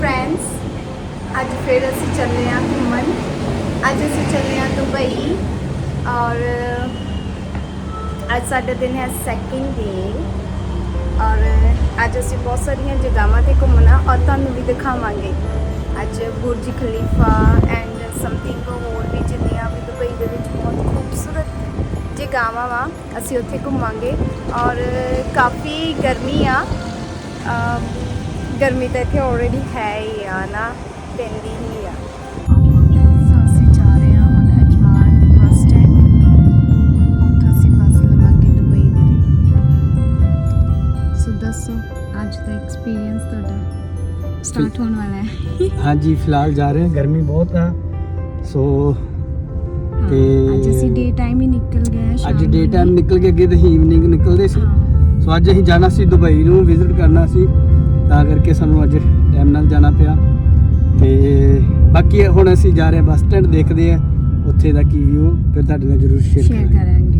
Friends ਅੱਜ ਫਿਰ ਅਸੀਂ ਚੱਲੇ ਹਾਂ ਘੁੰਮਣ ਅੱਜ ਅਸੀਂ ਚੱਲੇ ਹਾਂ ਦੁਬਈ ਔਰ ਅੱਜ ਸਾਡਾ ਦਿਨ ਹੈ ਸੈਕਿੰਡ ਡੇ ਔਰ ਅੱਜ ਅਸੀਂ ਬਹੁਤ ਸਾਰੀਆਂ ਜਗ੍ਹਾਵਾਂ ਤੇ ਘੁੰਮਣਾ ਔਰ ਤੁਹਾਨੂੰ ਵੀ ਦਿਖਾਵਾਂਗੇ ਅੱਜ ਬੁਰਜ ਖਲੀਫਾ ਐਂਡ ਸਮਥਿੰਗ ਹੋਰ ਵੀ ਜਿੰਨੀਆਂ ਵੀ ਦੁਬਈ ਦੇ ਵਿੱਚ ਬਹੁਤ ਖੂਬਸੂਰਤ ਜਗ੍ਹਾਵਾਂ ਵਾ ਅਸੀਂ ਉੱਥੇ ਘੁੰਮਾਂਗੇ ਔਰ ਕਾਫੀ ਗਰਮੀ ਆ ਅਮ, ਗਰਮੀ ਤਾਂ ਇੱਥੇ ਆਲਰੇਡੀ ਹੈ ਹੀ ਆ ਨਾ ਪੈਂਦੀ ਹੀ ਆ। ਦੱਸੋ ਅੱਜ ਦਾ ਐਕਸਪੀਰੀਅੰਸ ਤੁਹਾਡਾ ਸਟਾਰਟ ਹੋਣ ਵਾਲਾ ਹੈ। ਹਾਂਜੀ ਫਿਲਹਾਲ ਜਾ ਰਹੇ ਹਾਂ ਗਰਮੀ ਬਹੁਤ ਆ। ਸੋ ਤੇ- ਅੱਜ ਅਸੀਂ ਡੇ ਟਾਈਮ ਹੀ ਨਿਕਲ ਗਏ ਅੱਜ ਡੇ। ਟਾਈਮ ਨਿਕਲ ਕੇ ਅੱਗੇ ਤੇ ਈਵਨਿੰਗ ਨਿਕਲਦੇ ਸੀ। ਸੋ ਅੱਜ ਅਸੀਂ ਜਾਣਾ ਸੀ ਦੁਬਈ ਨੂੰ ਵਿਜ਼ਿਟ ਕਰਨਾ ਸੀ। ਤਾਂ ਕਰਕੇ ਸਾਨੂੰ ਅੱਜ ਟਾਈਮ ਨਾਲ ਜਾਣਾ ਪਿਆ। ਤੇ ਬਾਕੀ ਹੁਣ ਅਸੀਂ ਜਾ ਰਹੇ ਬੱਸ ਸਟੈਂਡ ਦੇਖਦੇ ਆ ਉੱਥੇ ਦਾ ਕੀ ਵਿਊ ਫਿਰ ਤੁਹਾਡੇ ਨਾਲ ਜ਼ਰੂਰ ਸ਼ੇਅਰ ਕਰਾਂਗੇ।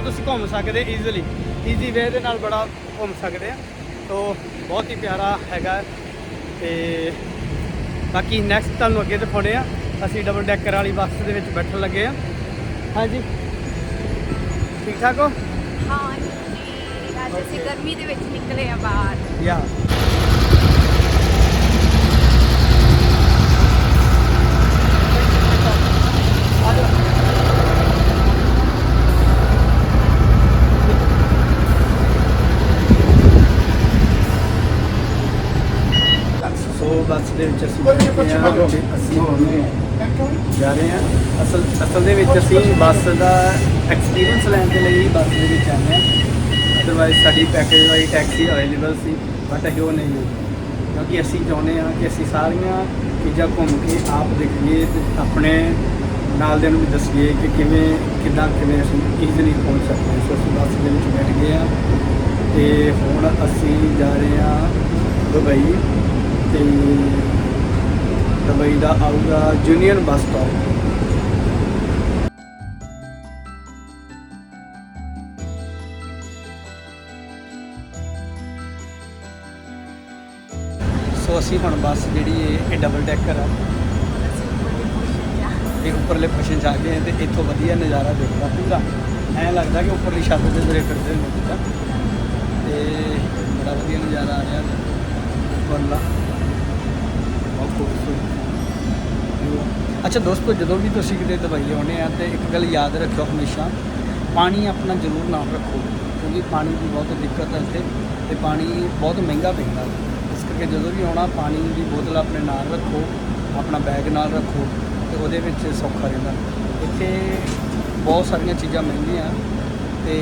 ਤੁਸੀਂ ਘੁੰਮ ਸਕਦੇ ਈਜ਼ੀਲੀ ਈਜ਼ੀ ਵੇ ਦੇ ਨਾਲ ਬੜਾ ਘੁੰਮ ਸਕਦੇ ਆ। ਸੋ ਬਹੁਤ ਹੀ ਪਿਆਰਾ ਹੈਗਾ। ਤੇ ਬਾਕੀ ਨੈਕਸਟ ਤੁਹਾਨੂੰ ਅੱਗੇ ਦਿਖਾਉਣੇ ਆ। ਅਸੀਂ ਡਬਲ ਡੈਕਰ ਵਾਲੀ ਬੱਸ ਦੇ ਵਿੱਚ ਬੈਠਣ ਲੱਗੇ ਆ। ਹਾਂਜੀ। ਠੀਕ ਠਾਕ ਹੋ? ਹਾਂ ਜੀ। ਅੱਜ ਅਸੀਂ ਗਰਮੀ ਦੇ ਵਿੱਚ ਨਿਕਲੇ ਆ ਬਾਹਰ। ਯਾ ਸੋ ਬੱਸ ਦੇ ਵਿੱਚ ਅਸੀਂ ਬੈਠੇ ਹਾਂ। ਅਸੀਂ ਜਾ ਰਹੇ ਹਾਂ। ਅਸਲ ਅਸਲ ਦੇ ਵਿੱਚ ਅਸੀਂ ਬੱਸ ਦਾ ਐਕਸਪੀਰੀਅੰਸ ਲੈਣ ਦੇ ਲਈ ਬੱਸ ਦੇ ਵਿੱਚ ਆਏ ਹਾਂ। ਅਦਰਵਾਈਜ਼ ਸਾਡੀ ਪੈਕੇਜ ਵਾਲੀ ਟੈਕਸੀ ਅਵੇਲੇਬਲ ਸੀ ਬਟ ਅਸੀਂ ਉਹ ਨਹੀਂ ਲਈ। ਕਿਉਂਕਿ ਅਸੀਂ ਚਾਹੁੰਦੇ ਹਾਂ ਕਿ ਅਸੀਂ ਸਾਰੀਆਂ ਚੀਜ਼ਾਂ ਘੁੰਮ ਕੇ ਆਪ ਦੇਖੀਏ ਤੇ ਆਪਣੇ ਨਾਲ ਦੇ ਨੂੰ ਵੀ ਦੱਸੀਏ ਕਿ ਕਿਵੇਂ ਕਿੱਦਾਂ ਕਿਵੇਂ ਅਸੀਂ ਈਜ਼ੀਲੀ ਪਹੁੰਚ ਸਕਦੇ ਹਾਂ। ਸੋ ਅਸੀਂ ਬੱਸ ਦੇ ਵਿੱਚ ਬੈਠ ਗਏ ਹਾਂ ਤੇ ਹੁਣ ਅਸੀਂ ਜਾ ਰਹੇ ਹਾਂ ਦੁਬਈ। ਤੇ ਦੁਬਈ ਦਾ ਆਊਗਾ ਜੂਨੀਅਰ ਬੱਸ ਸਟਾਪ। ਸੋ ਅਸੀਂ ਹੁਣ ਬੱਸ ਜਿਹੜੀ ਹੈ ਇਹ ਡਬਲ ਡੈਕਰ ਆ। ਇਹ ਉੱਪਰਲੇ ਪੋਸ਼ਨ ਜਾ ਆ ਗਏ ਹਾਂ ਤੇ ਇੱਥੋਂ ਵਧੀਆ ਨਜ਼ਾਰਾ ਦੇਖਦਾ ਪੂਰਾ। ਐਂ ਲੱਗਦਾ ਕਿ ਉੱਪਰਲੀ ਛੱਤ ਤੇ ਤੁਰੇ ਫਿਰਦੇ ਨੇ ਤੇ ਬੜਾ ਵਧੀਆ ਨਜ਼ਾਰਾ ਆ ਰਿਹਾ। ਉੱਪਰਲਾ ਬਹੁਤ ਅੱਛਾ ਦੋਸਤੋ, ਜਦੋਂ ਵੀ ਤੁਸੀਂ ਕਿਤੇ ਦਵਾਈ ਆਉਂਦੇ ਆ ਤੇ ਇੱਕ ਗੱਲ ਯਾਦ ਰੱਖਿਓ ਹਮੇਸ਼ਾ, ਪਾਣੀ ਆਪਣਾ ਜ਼ਰੂਰ ਨਾਲ ਰੱਖੋ, ਕਿਉਂਕਿ ਪਾਣੀ ਦੀ ਬਹੁਤ ਦਿੱਕਤ ਹੈ ਇੱਥੇ ਤੇ ਪਾਣੀ ਬਹੁਤ ਮਹਿੰਗਾ ਪੈਂਦਾ। ਇਸ ਕਰਕੇ ਜਦੋਂ ਵੀ ਆਉਣਾ, ਪਾਣੀ ਦੀ ਬੋਤਲ ਆਪਣੇ ਨਾਲ ਰੱਖੋ, ਆਪਣਾ ਬੈਗ ਨਾਲ ਰੱਖੋ ਤੇ ਉਹਦੇ ਵਿੱਚ ਸੌਖਾ ਰਹਿੰਦਾ। ਇੱਥੇ ਬਹੁਤ ਸਾਰੀਆਂ ਚੀਜ਼ਾਂ ਮਹਿੰਗੀਆਂ ਤੇ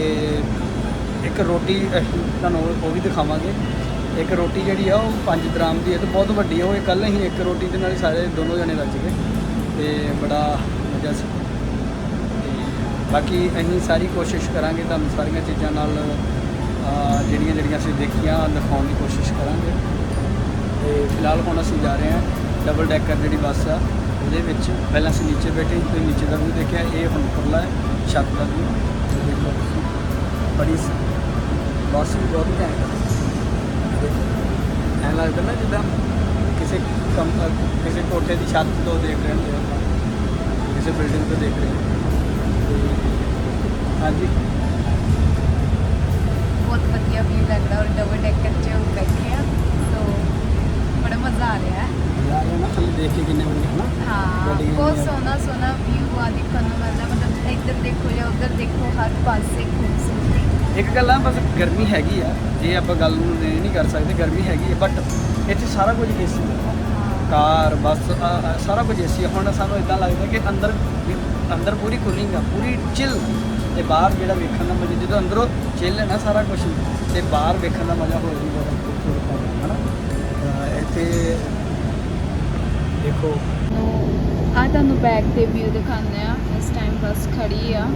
ਇੱਕ ਰੋਟੀ ਤੁਹਾਨੂੰ ਉਹ ਵੀ ਦਿਖਾਵਾਂਗੇ। ਇੱਕ ਰੋਟੀ ਜਿਹੜੀ ਆ ਉਹ 5 ਦਰਾਮ ਦੀ ਹੈ ਤੇ ਬਹੁਤ ਵੱਡੀ ਆ ਉਹ ਇਕੱਲੇ ਹੀ ਇੱਕ ਰੋਟੀ ਦੇ ਨਾਲ ਸਾਰੇ ਦੋਨੋਂ ਜਣੇ ਰੱਜ ਗਏ ਤੇ ਬੜਾ ਮਜ਼ਾ ਸੀ। ਤੇ ਬਾਕੀ ਅਸੀਂ ਸਾਰੀ ਕੋਸ਼ਿਸ਼ ਕਰਾਂਗੇ ਤੁਹਾਨੂੰ ਸਾਰੀਆਂ ਚੀਜ਼ਾਂ ਨਾਲ ਜਿਹੜੀਆਂ ਜਿਹੜੀਆਂ ਅਸੀਂ ਦੇਖੀਆਂ ਦਿਖਾਉਣ ਦੀ ਕੋਸ਼ਿਸ਼ ਕਰਾਂਗੇ। ਤੇ ਫਿਲਹਾਲ ਹੁਣ ਅਸੀਂ ਜਾ ਰਹੇ ਹਾਂ ਡਬਲ ਡੈਕਰ ਜਿਹੜੀ ਬੱਸ ਆ ਉਹਦੇ ਵਿੱਚ। ਪਹਿਲਾਂ ਅਸੀਂ ਨੀਚੇ ਬੈਠੇ ਸੀ ਤੇ ਨੀਚੇ ਦਾ ਵੀ ਦੇਖਿਆ ਇਹ ਹੁਣ ਉੱਪਰਲਾ ਹੈ ਛੱਤ ਦਾ ਵੀ ਦੇਖੋ ਬੜੀ ਸ- ਬੱਸ ਵੀ ਬਹੁਤ ਘੈਂਟ ਹੈ ਦੇਖੋ, ਐਂ ਲੱਗਦਾ ਨਾ ਜਿੱਦਾਂ ਕਿਸੇ ਕਮ ਕਿਸੇ ਕੋਠੇ ਦੀ ਛੱਤ ਤੋਂ ਦੇਖ ਰਹੇ ਹੁੰਦੇ ਆਪਾਂ। ਕਿਸੇ ਬਿਲਡਿੰਗ ਤੋਂ ਦੇਖ ਰਹੇ ਹਾਂ ਹਾਂਜੀ। ਬਹੁਤ ਵਧੀਆ ਵਿਊ ਲੱਗਦਾ ਔਰ ਡਬਲ ਡੈਕਰ 'ਚ ਬੈਠੇ ਆ। ਸੋ ਬੜਾ ਮਜ਼ਾ ਆ ਰਿਹਾ ਹੈ। ਯਾਰ ਇਹ ਨਾ ਥੱਲੇ ਦੇਖ ਕੇ ਕਿੰਨੇ ਵਧੀਆ ਹਨਾ। ਹਾਂ ਬਹੁਤ। ਸੋਹਣਾ ਸੋਹਣਾ ਵਿਊ ਆ ਦੇਖਣ ਨੂੰ ਮਿਲਦਾ। ਮਤਲਬ ਇੱਧਰ ਦੇਖੋ ਜਾਂ ਉੱਧਰ ਦੇਖੋ ਹਰ ਪਾਸੇ ਖੂਬਸੂਰਤੀ ਇੱਕ ਗੱਲ ਆ, ਬਸ ਗਰਮੀ ਹੈਗੀ ਆ। ਜੇ ਆਪਾਂ ਗੱਲ ਨੂੰ ਇਹ ਨਹੀਂ ਕਰ ਸਕਦੇ, ਗਰਮੀ ਹੈਗੀ ਆ ਬਟ ਇੱਥੇ ਸਾਰਾ ਕੁਝ ਏਸੀ ਕਾਰ, ਬੱਸ, ਆ- ਆ, ਸਾਰਾ ਕੁਝ ਏਸੀ ਹੁਣ ਸਾਨੂੰ ਇਦਾਂ ਲੱਗਦਾ ਕਿ ਅੰਦਰ ਅੰਦਰ ਪੂਰੀ ਕੂਲਿੰਗ ਆ, ਪੂਰੀ ਚਿਲ ਤੇ ਬਾਹਰ ਜਿਹੜਾ ਵੇਖਣ ਦਾ ਮਜ਼ਾ, ਜਦੋਂ ਅੰਦਰੋਂ ਚਿਲ ਹੈ ਨਾ ਸਾਰਾ ਕੁਝ, ਤੇ ਬਾਹਰ ਵੇਖਣ ਦਾ ਮਜ਼ਾ ਹੋਰ ਵੀ ਬਹੁਤ ਖੂਬਸੂਰਤ ਹੈ ਨਾ ਇੱਥੇ ਦੇਖੋ। ਆ ਤੁਹਾਨੂੰ ਬੈਕ ਤੇ ਵਿਊ ਦਿਖਾਉਂਦੇ ਆ। ਇਸ ਟਾਈਮ ਬਸ ਖੜੀ ਆ।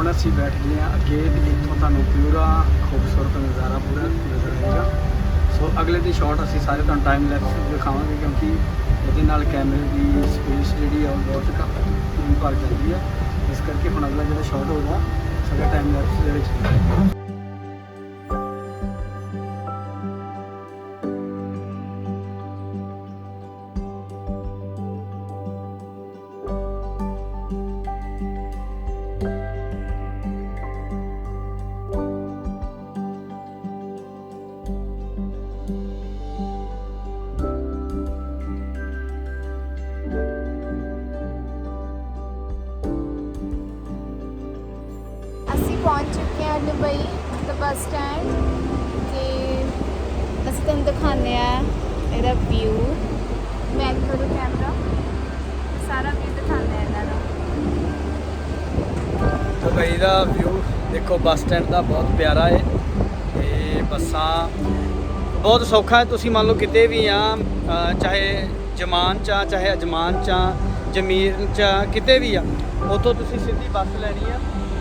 ਹੁਣ ਅਸੀਂ ਬੈਠ ਗਏ ਹਾਂ ਅੱਗੇ ਤੇ ਇੱਥੋਂ ਤੁਹਾਨੂੰ ਪੂਰਾ ਖੂਬਸੂਰਤ ਨਜ਼ਾਰਾ ਪੂਰਾ ਨਜ਼ਰ ਆਏਗਾ। ਸੋ ਅਗਲੇ ਦੀ ਸ਼ਾਟ ਅਸੀਂ ਸਾਰੇ ਤੁਹਾਨੂੰ ਟਾਈਮ ਲੈਪਸ ਦਿਖਾਵਾਂਗੇ ਕਿਉਂਕਿ ਇਹਦੇ ਨਾਲ ਕੈਮਰੇ ਦੀ ਸਪੇਸ ਜਿਹੜੀ ਆ ਉਹ ਬਹੁਤ ਘੱਟ ਭਰ ਜਾਂਦੀ ਹੈ। ਇਸ ਕਰਕੇ ਹੁਣ ਅਗਲਾ ਜਿਹੜਾ ਸ਼ਾਟ ਹੋਊਗਾ, ਸਾਡਾ ਟਾਈਮ ਲੈਪਸ ਦੇ ਵਿੱਚ ਸਟੈਂਡ ਤੇ ਅਸੀਂ ਤੁਹਾਨੂੰ ਦਿਖਾਉਂਦੇ ਆ ਇਹਦਾ ਵਿਊ ਮੈਂ ਕਰੂੰ ਕੈਮਰਾ ਸਾਰਾ ਵਿਊ ਦਿਖਾਉਂਦੇ ਆ ਇਹਨਾਂ ਦਾ। ਦੁਬਈ ਦਾ ਵਿਊ ਦੇਖੋ ਬੱਸ ਸਟੈਂਡ ਦਾ ਬਹੁਤ ਪਿਆਰਾ ਹੈ ਤੇ ਬੱਸਾਂ ਬਹੁਤ ਸੌਖਾ ਹੈ। ਤੁਸੀਂ ਮੰਨ ਲਓ ਕਿਤੇ ਵੀ ਆ ਚਾਹੇ ਜਮਾਨ ਚ ਆ ਚਾਹੇ ਅਜਮਾਨ ਚ ਆ ਜਮੀਰ ਚ ਆ, ਕਿਤੇ ਵੀ ਆ ਉੱਥੋਂ ਤੁਸੀਂ ਸਿੱਧੀ ਬੱਸ ਲੈਣੀ ਆ।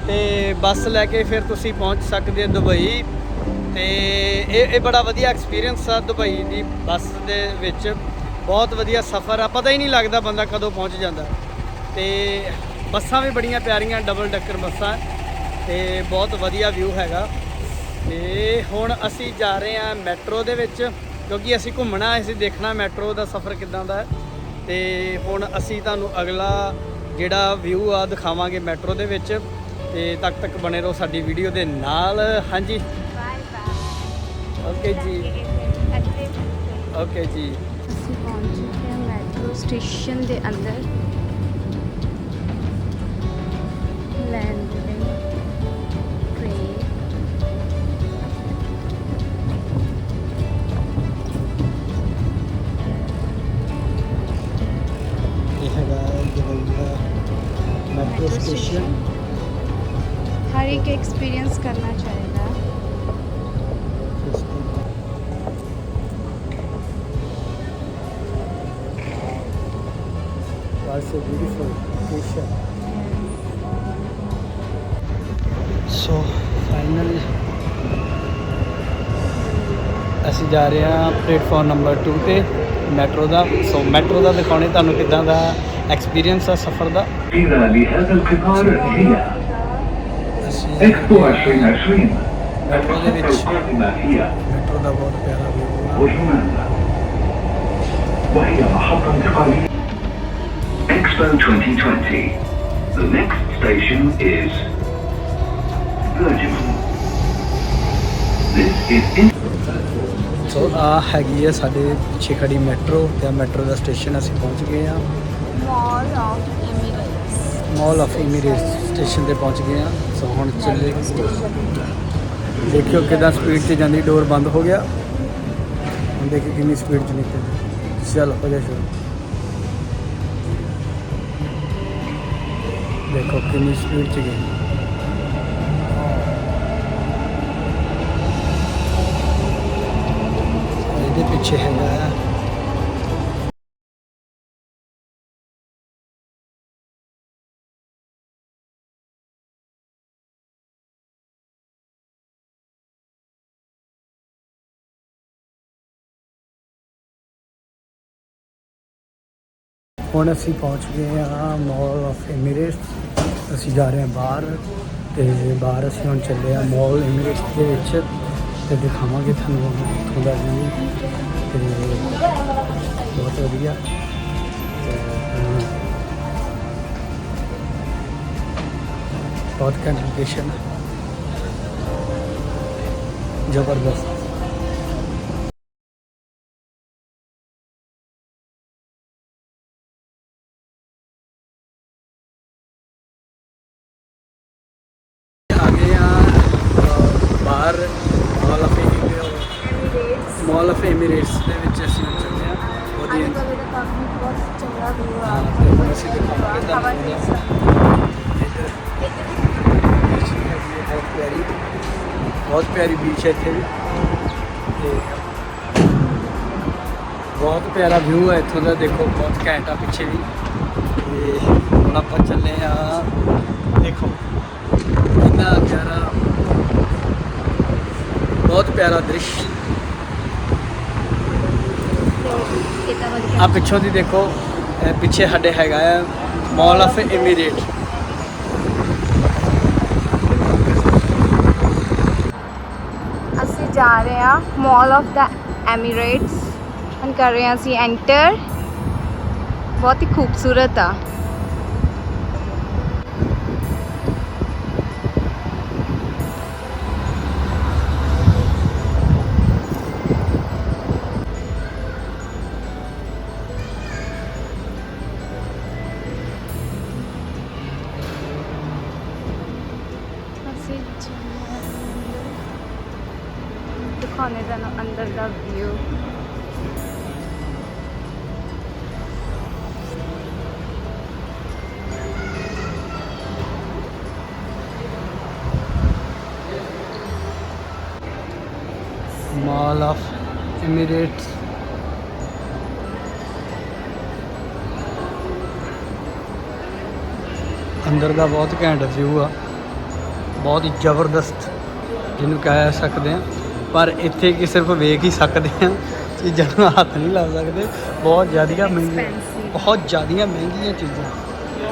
ਤੇ ਬੱਸ ਲੈ ਕੇ ਫਿਰ ਤੁਸੀਂ ਪਹੁੰਚ ਸਕਦੇ ਹੋ ਦੁਬਈ। ਤੇ ਇਹ ਇਹ ਬੜਾ ਵਧੀਆ ਐਕਸਪੀਰੀਅੰਸ ਆ ਦੁਬਈ ਦੀ ਬੱਸ ਦੇ ਵਿੱਚ। ਬਹੁਤ ਵਧੀਆ ਸਫ਼ਰ ਆ। ਪਤਾ ਹੀ ਨਹੀਂ ਲੱਗਦਾ ਬੰਦਾ ਕਦੋਂ ਪਹੁੰਚ ਜਾਂਦਾ। ਤੇ ਬੱਸਾਂ ਵੀ ਬੜੀਆਂ ਪਿਆਰੀਆਂ ਡਬਲ ਡੱਕਰ ਬੱਸਾਂ। ਤੇ ਬਹੁਤ ਵਧੀਆ ਵਿਊ ਹੈਗਾ। ਤੇ ਹੁਣ ਅਸੀਂ ਜਾ ਰਹੇ ਹਾਂ ਮੈਟਰੋ ਦੇ ਵਿੱਚ, ਕਿਉਂਕਿ ਅਸੀਂ ਘੁੰਮਣਾ, ਅਸੀਂ ਦੇਖਣਾ ਮੈਟਰੋ ਦਾ ਸਫ਼ਰ ਕਿਦਾਂ ਦਾ ਹੈ। ਤੇ ਹੁਣ ਅਸੀਂ ਤੁਹਾਨੂੰ ਅਗਲਾ ਜਿਹੜਾ ਵਿਊ ਆ ਦਿਖਾਵਾਂਗੇ ਮੈਟਰੋ ਦੇ ਵਿੱਚ। ਤੇ ਤੱਕ ਤੱਕ ਬਣੇ ਰਹੋ ਸਾਡੀ ਵੀਡੀਓ ਦੇ ਨਾਲ। ਹਾਂਜੀ। Bye bye. ਓਕੇ ਜੀ ਓਕੇ ਜੀ। ਅਸੀਂ ਪਹੁੰਚ ਚੁੱਕੇ ਹਾਂ ਮੈਟਰੋ ਸਟੇਸ਼ਨ ਦੇ ਅੰਦਰ। ਹਰ ਇੱਕ ਐਕਸਪੀਰੀਅੰਸ ਕਰਨਾ ਚਾਹੀਦਾ That's a ਅਸੀਂ ਜਾ ਰਹੇ ਹਾਂ ਪਲੇਟਫਾਰਮ ਨੰਬਰ 2 ਤੇ ਮੈਟਰੋ ਦਾ। ਸੋ ਮੈਟਰੋ ਦਾ ਦਿਖਾਉਣੇ ਤੁਹਾਨੂੰ ਕਿਦਾਂ ਦਾ ਐਕਸਪੀਰੀਅੰਸ ਆ ਸਫ਼ਰ ਦਾ? Expo 2020 The next station is This is in ਸੋ ਆ ਹੈਗੀ ਹੈ ਸਾਡੇ ਪਿੱਛੇ ਖੜੀ ਮੈਟਰੋ ਤੇ ਮੈਟਰੋ ਦਾ ਸਟੇਸ਼ਨ ਅਸੀਂ ਪਹੁੰਚ ਗਏ ਆ। Wow of mall of Emirates station ਤੇ ਪਹੁੰਚ ਗਏ ਹਾਂ। ਸੋ ਹੁਣ ਚੱਲੇ। ਦੇਖਿਓ ਕਿਦਾਂ ਸਪੀਡ 'ਚ ਜਾਂਦੀ ਡੋਰ ਬੰਦ ਹੋ ਗਿਆ। ਹੁਣ ਦੇਖਿਓ ਕਿੰਨੀ ਸਪੀਡ 'ਚ ਨਿਕਲਦੀ। ਚੱਲ, ਹੋ ਜਾ ਸ਼ੁਰੂ। ਦੇਖੋ ਕਿੰਨੀ ਸਪੀਡ 'ਚ ਗਈ ਹੁਣ ਅਸੀਂ ਪਹੁੰਚ ਗਏ ਹਾਂ ਮਾਲ ਆਫ ਐਮੀਰੇਟਸ ਅਸੀਂ ਜਾ ਰਹੇ ਹਾਂ ਬਾਹਰ ਤੇ ਬਾਹਰ ਅਸੀਂ ਹੁਣ ਚੱਲੇ ਹਾਂ ਮਾਲ ਐਮੀਰੇਟਸ ਦੇ ਵਿੱਚ ਤੇ ਦਿਖਾਵਾਂਗੇ ਤੁਹਾਨੂੰ ਉੱਥੋਂ ਦਾ ਵੀ ਤੇ ਬਹੁਤ ਵਧੀਆ। ਬਹੁਤ ਘੈਂਟ ਜ਼ਬਰਦਸਤ। ਐਮੀਰੇਟਸ ਮਾਲ ਆਫ ਐਮੀਰੇਟਸ ਦੇ ਵਿੱਚ ਅਸੀਂ ਹੁਣ ਚੱਲੇ ਆ ਅੱਜ ਦਾ ਬਹੁਤ ਚੰਗਾ ਅਸੀਂ ਦਿਖਾਵਾਂਗੇ ਬਹੁਤ ਪਿਆਰੀ ਬਹੁਤ ਪਿਆਰੀ ਬੀਚ ਹੈ ਇੱਥੇ ਵੀ। ਤੇ ਬਹੁਤ ਪਿਆਰਾ ਵਿਊ ਹੈ ਇੱਥੋਂ ਦਾ। ਦੇਖੋ ਬਹੁਤ ਘੈਂਟ ਆ ਪਿੱਛੇ ਵੀ। ਤੇ ਹੁਣ ਆਪਾਂ ਚੱਲੇ ਆ ਦੇਖੋ ਕਿੰਨਾ ਪਿਆਰਾ। ਬਹੁਤ ਪਿਆਰਾ ਦ੍ਰਿਸ਼। ਕਿਤਾ ਵਧੀਆ ਆ ਪਿੱਛੋਂ ਦੀ ਦੇਖੋ, ਇਹ ਪਿੱਛੇ ਸਾਡੇ ਹੈਗਾ ਆ ਮਾਲ ਆਫ ਐਮੀਰੇਟ ਅਸੀਂ ਜਾ ਰਹੇ ਹਾਂ ਮਾਲ ਆਫ ਦਾ ਐਮੀਰੇਟਸ ਹੁਣ ਕਰ ਰਹੇ ਹਾਂ ਅਸੀਂ ਐਂਟਰ ਬਹੁਤ ਹੀ ਖੂਬਸੂਰਤ ਆ। ਅਸੀਂ ਦਿਖਾਣੇ ਅੰਦਰ ਦਾ ਵਿਊ ਮਾਲ ਆਫ ਐਮੀਰੇਟਸ ਅੰਦਰ ਦਾ ਬਹੁਤ ਘੈਂਟ ਵਿਊ ਆ। ਬਹੁਤ ਹੀ ਜ਼ਬਰਦਸਤ ਜਿਹਨੂੰ ਕਹਿ ਸਕਦੇ ਆ ਪਰ ਇੱਥੇ ਕੀ ਸਿਰਫ ਵੇਖ ਹੀ ਸਕਦੇ ਆ ਚੀਜ਼ਾਂ ਨੂੰ ਹੱਥ ਨਹੀਂ ਲਾ ਸਕਦੇ। ਬਹੁਤ ਜ਼ਿਆਦੀਆਂ ਮਹਿੰਗੀਆਂ. ਬਹੁਤ ਜ਼ਿਆਦੀਆਂ ਮਹਿੰਗੀਆਂ ਚੀਜ਼ਾਂ।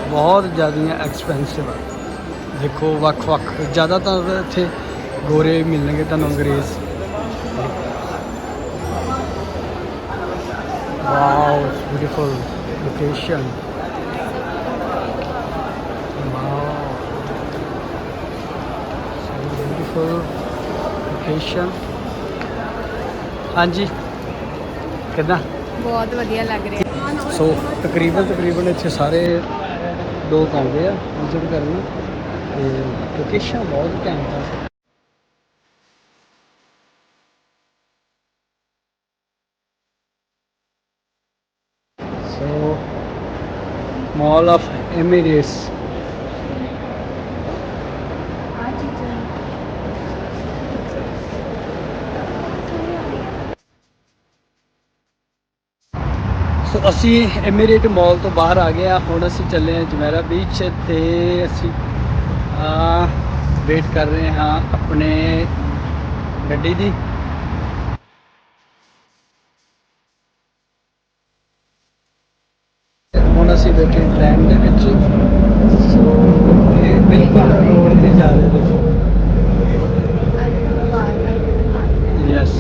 ਬਹੁਤ ਜ਼ਿਆਦੀਆਂ ਐਕਸਪੈਂਸਿਵ ਦੇਖੋ ਵੱਖ-ਵੱਖ ਜ਼ਿਆਦਾਤਰ ਇੱਥੇ ਗੋਰੇ ਮਿਲਣਗੇ ਤੁਹਾਨੂੰ ਅੰਗਰੇਜ਼। Wow, it's beautiful location. Wow. So location. ਹਾਂਜੀ ਕਿੱਦਾਂ? ਬਹੁਤ ਵਧੀਆ ਲੱਗ ਰਿਹਾ। ਸੋ ਤਕਰੀਬਨ ਤਕਰੀਬਨ ਇੱਥੇ ਸਾਰੇ ਲੋਕ ਆਉਂਦੇ ਆ ਵਿਜ਼ਿਟ ਕਰਨ। ਤੇ ਲੋਕੇਸ਼ਨ ਬਹੁਤ ਘੈਂਟ ਆ। ਸੋ ਮਾਲ ਆਫ ਐਮੀਰੇਟਸ ਆ ਚੀਜ਼ਾਂ ਸੋ ਅਸੀਂ ਐਮੀਰੇਟ ਮਾਲ ਤੋਂ ਬਾਹਰ ਆ ਗਏ ਆ। ਹੁਣ ਅਸੀਂ ਚੱਲੇ ਹਾਂ ਜਮੈਰਾ ਬੀਚ ਤੇ ਅਸੀਂ, ਆ ਵੇਟ ਕਰ ਰਹੇ ਹਾਂ ਆਪਣੇ ਗੱਡੀ ਦੀ। ਹੁਣ ਅਸੀਂ ਬੈਠੇ ਟ੍ਰੈਨ ਦੇ ਵਿੱਚ। ਸੋ ਇਹ ਬਿਲਕੁਲ ਰੋਡ ਤੇ ਜਾ ਰਹੇ ਦੇਖੋ ਯੈਸ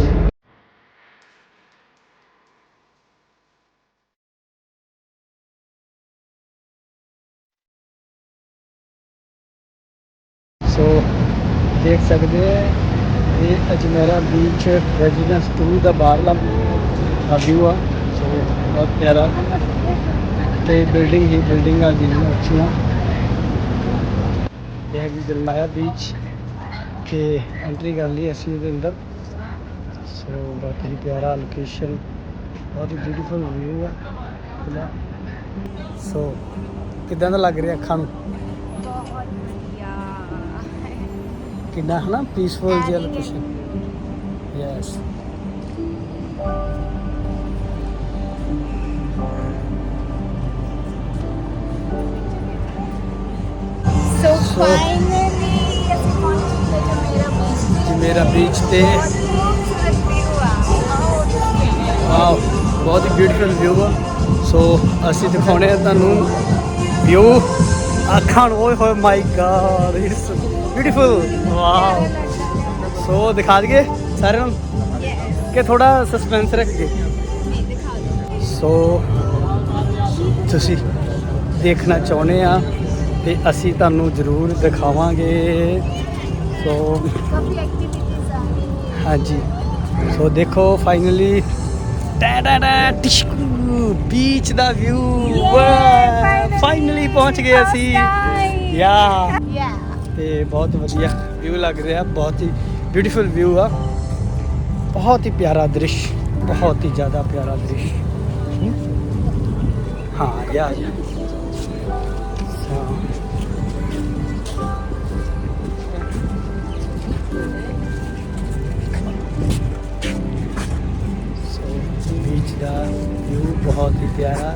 ਸੋ ਦੇਖ ਸਕਦੇ ਹੋ ਇਹ ਅਜਮੇਰਾ ਬੀਚ ਰੈਜ਼ੀਡੈਂਸ 2 ਦਾ ਬਾਹਰਲਾ ਵਿਊ ਆ। ਸੋ ਬਹੁਤ ਪਿਆਰਾ। ਤੇ ਬਿਲਡਿੰਗ ਹੀ ਬਿਲਡਿੰਗ ਆ ਜਿੰਨੀਆਂ ਅੱਛੀਆਂ ਇਹ ਹੈਗੀ ਜਲਮਾਇਆ ਬੀਚ ਤੇ ਐਂਟਰੀ ਕਰ ਲਈ ਅਸੀਂ ਇਹਦੇ ਅੰਦਰ। ਸੋ ਬਹੁਤ ਹੀ ਪਿਆਰਾ ਲੋਕੇਸ਼ਨ ਬਹੁਤ ਹੀ ਬਿਊਟੀਫੁਲ ਵਿਊ ਆ। ਸੋ ਕਿਦਾਂ ਦਾ ਲੱਗ ਰਿਹਾ ਅੱਖਾਂ ਨੂੰ ਬਹੁਤ ਵਧੀਆ ਕਿੰਨਾ ਹਨਾ? ਪੀਸਫੁਲ ਜਿਹਾ ਲੋਕੇਸ਼ਨ ਯੈਸ ਸੋ ਫਾਈਨਲੀ ਅਸੀਂ ਪਹੁੰਚ ਚੁੱਕੇ ਹਾਂ ਮੇਰਾ ਬੀਚ ਜੀ ਮੇਰਾ ਬੀਚ ਤੇ। ਬਹੁਤ ਵਾਓ ਹੀ ਬਿਊਟੀਫੁਲ ਵਿਊ ਆ। ਸੋ ਅਸੀਂ ਦਿਖਾਉਣੇ ਆ ਤੁਹਾਨੂੰ ਵਿਊ ਅੱਖਾਂ ਨੂੰ ਓਏ ਹੋਏ my god it's beautiful wow so ਦਿਖਾ ਦਈਏ ਸਾਰਿਆਂ ਨੂੰ ਕਿ ਥੋੜਾ ਸਸਪੈਂਸ ਰੱਖੀਏ ਸੋ ਤੁਸੀਂ ਦੇਖਣਾ ਚਾਹੁੰਦੇ ਆ ਤੇ ਅਸੀਂ ਤੁਹਾਨੂੰ ਜ਼ਰੂਰ ਦਿਖਾਵਾਂਗੇ ਸੋ ਹਾਂਜੀ ਸੋ ਦੇਖੋ ਫਾਈਨਲੀ ਟਾ ਟਾ ਟਾ ਟਿਸ਼ਕੂ ਬੀਚ ਦਾ ਵਿਊ! ਫਾਈਨਲੀ ਪਹੁੰਚ ਗਏ ਅਸੀਂ ਯਾ ਯਾ ਤੇ ਬਹੁਤ ਵਧੀਆ ਵਿਊ ਲੱਗ ਰਿਹਾ, ਬਹੁਤ ਹੀ ਬਿਊਟੀਫੁਲ ਵਿਊ ਆ। ਬਹੁਤ ਹੀ ਪਿਆਰਾ ਦ੍ਰਿਸ਼, ਬਹੁਤ ਹੀ ਜ਼ਿਆਦਾ ਪਿਆਰਾ ਦ੍ਰਿਸ਼। ਹਮ? ਹਾਂ, ਯਾ ਯਾ ਸੋ ਸੋ ਬੀਚ ਦਾ ਵਿਊ ਬਹੁਤ ਹੀ ਪਿਆਰਾ।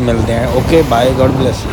ਮਿਲਦੇ ਹਾਂ okay bye god bless you